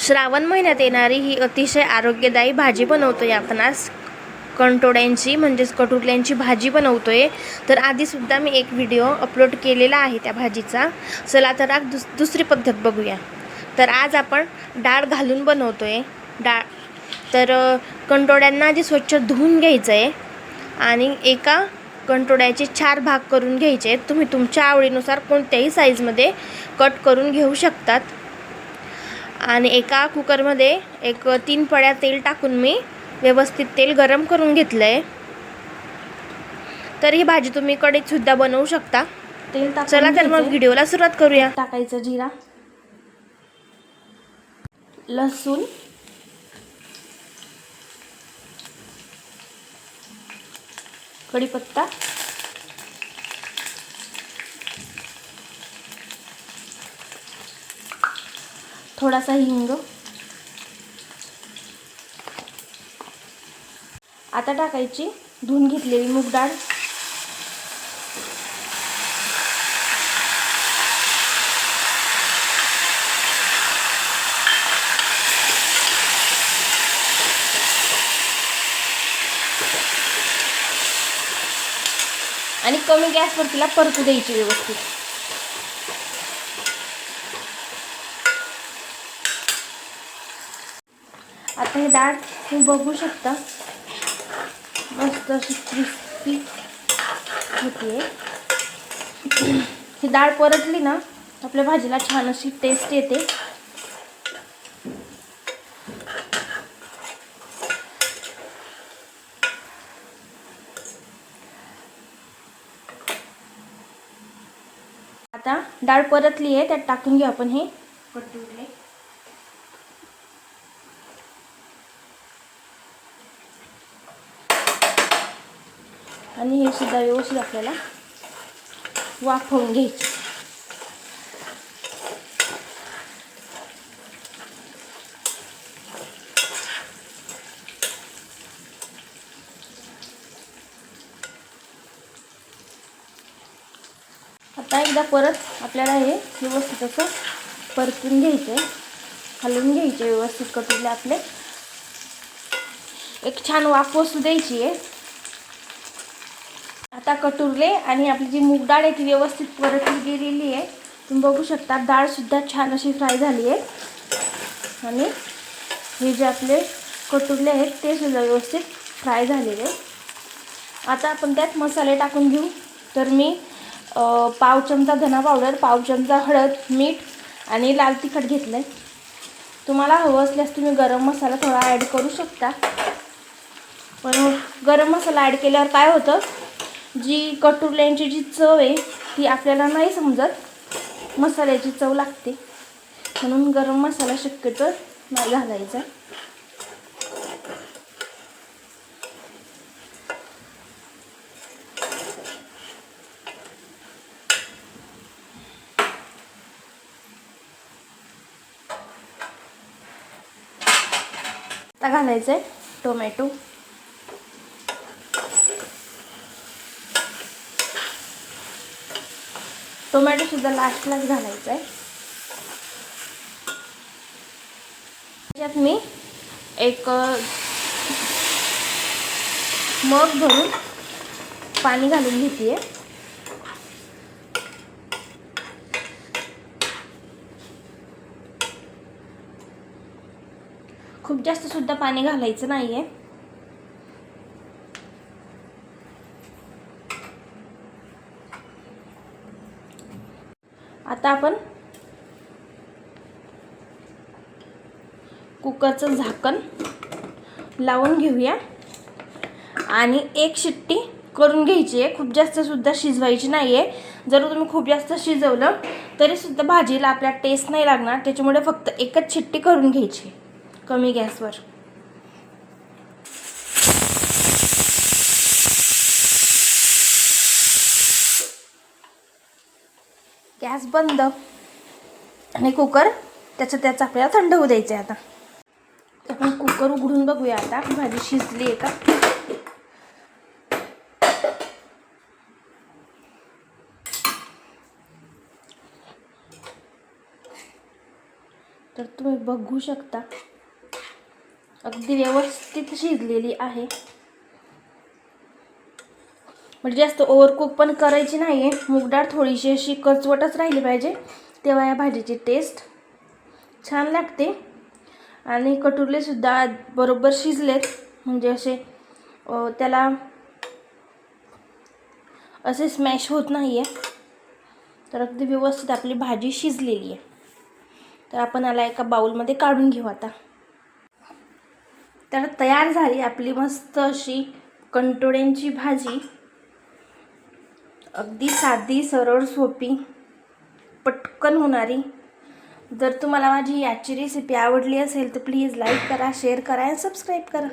श्रावण महिन्यात येणारी ही अतिशय आरोग्यदायी भाजी बनवतो आपण आज. कंटोड्यांची म्हणजेच कटुरल्यांची भाजी बनवतो आहे तर आधीसुद्धा मी एक व्हिडिओ अपलोड केलेला आहे त्या भाजीचा. चला तर आज दुस दुसरी पद्धत बघूया. तर आज आपण डाळ घालून बनवतो आहे डाळ तर कंटोड्यांना आधी स्वच्छ धुवून घ्यायचं आहे आणि एका कंटोड्याचे चार भाग करून घ्यायचे. आहेत तुम्ही तुमच्या आवडीनुसार कोणत्याही साईजमध्ये कट करून घेऊ शकतात. आणि एका कुकरमध्ये एक तीन पड्या तेल टाकून मी व्यवस्थित तेल गरम करून घेतलं आहे तर ही भाजी तुम्ही कढईत सुद्धा बनवू शकता. तेल चला तर मग. व्हिडिओला सुरुवात करूया. टाकायचं जिरा लसूण कढीपत्ता थोडासा हिंग. आता टाकायची धुवून घेतलेली मूग डाळ. आणि कमी गॅसवर तिला परतू द्यायची व्यवस्थित. आता हे डाळ तुम्ही बघू शकता. मस्त अशी क्रिस्पी होतीये. ही डाळ परतली ना आपल्या भाजीला छान अशी टेस्ट येते. आता डाळ परतली आहे त्यात टाकून घेऊ आपण हे. कटुरले आणि हे सुद्धा व्यवस्थित आपल्याला वाफवून घ्यायचे. आता एकदा परत आपल्याला हे व्यवस्थित असं परतून घ्यायचं आहे हलवून घ्यायचे व्यवस्थित कटुरले आपले. एक छान वाफ बसू द्यायची आहे. आता कटुरले आणि आपली जी मूग डाळ आहे ती व्यवस्थित परतली गेलेली आहे. तुम्ही बघू शकता डाळसुद्धा छान अशी फ्राय झाली आहे. आणि हे जे आपले कटुरले आहेत ते सुद्धा व्यवस्थित फ्राय झालेले आता आपण त्यात मसाले टाकून घेऊ. तर मी पाव चमचा धना पावडर पाव चमचा हळद मीठ आणि लाल तिखट घेतलं आहे तुम्हाला हवं असल्यास तुम्ही गरम मसाला थोडा ॲड करू शकता. पण गरम मसाला ॲड केल्यावर काय होतं? जी कटुरल्यांची जी चव आहे ती आपल्याला नाही समजत. मसाल्याची चव लागते. म्हणून गरम मसाला शक्यतो नाही घालायचा. आता घालायचं आहे टोमॅटो. टोमॅटो सुद्धा लास्टलाच घालायचा आहे त्याच्यात मी एक मग भरून पाणी घालून घेते खूप जास्त सुद्धा पाणी घालायचं नाही आहे आता आपण कुकरचं झाकण लावून घेऊया. आणि एक शिट्टी करून घ्यायची आहे. खूप जास्त सुद्धा शिजवायची नाही आहे जर तुम्ही खूप जास्त शिजवलं तरीसुद्धा भाजीला आपल्या टेस्ट नाही लागणार. त्याच्यामुळे फक्त एकच शिट्टी करून घ्यायची कमी गॅसवर. गॅस बंद आणि कुकर त्याचं त्याचं आपल्याला थंड होऊ द्यायचं आहे आता आपण कुकर उघडून बघूया आता. भाजी शिजली आहे का? तर तुम्ही बघू शकता. अगदी व्यवस्थित शिजलेली आहे. म्हणजे जास्त ओव्हरकुक पण करायची नाही आहे मूग डाळ थोडीशी अशी कचवटच राहिली पाहिजे. तेव्हा या भाजीची टेस्ट छान लागते. आणि कटुरलेसुद्धा बरोबर शिजलेत. म्हणजे असे त्याला असे स्मॅश होत नाही आहे तर अगदी व्यवस्थित आपली भाजी शिजलेली आहे. तर आपण याला एका बाउलमध्ये काढून घेऊ आता. तर तयार झाली आपली मस्त अशी कंटोळ्यांची भाजी. अगदी साधी सरळ सोपी पटकन होणारी. जर तुम्हाला माझी याची रेसिपी आवडली असेल तर प्लीज लाईक करा शेअर करा आणि सबस्क्राईब करा.